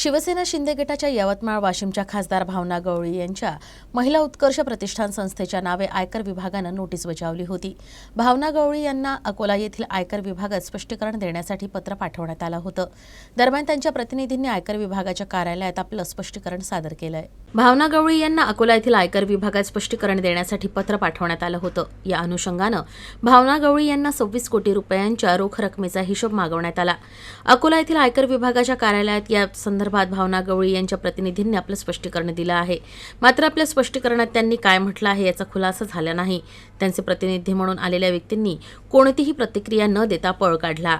शिवसेना शिंदे गटाच्या यवतमाळ वाशिमच्या खासदार भावना गवळी यांच्या महिला उत्कर्ष प्रतिष्ठान संस्थेच्या नावे आयकर विभागानं नोटीस बजावली होती. भावना गवळी यांना अकोला येथील आयकर विभागात स्पष्टीकरण देण्यासाठी पत्र पाठवण्यात आलं होतं. दरम्यान त्यांच्या प्रतिनिधींनी आयकर विभागाच्या कार्यालयात आपलं स्पष्टीकरण सादर केलंय. भावना गवळी यांना अकोला येथील आयकर विभागात स्पष्टीकरण देण्यासाठी पत्र पाठवण्यात आलं होतं. या अनुषंगानं भावना गवळी यांना सव्वीस कोटी रुपयांच्या रोख रकमेचा हिशोब मागवण्यात आला. अकोला येथील आयकर विभागाच्या कार्यालयात या संदर्भात भावना गवळी यांच्या प्रतिनिधींनी आपलं स्पष्टीकरण दिलं आहे. मात्र आपल्या स्पष्टीकरणात त्यांनी काय म्हटलं आहे याचा खुलासा झाला नाही. त्यांचे प्रतिनिधी म्हणून आलेल्या व्यक्तींनी कोणतीही प्रतिक्रिया न देता पळ काढला.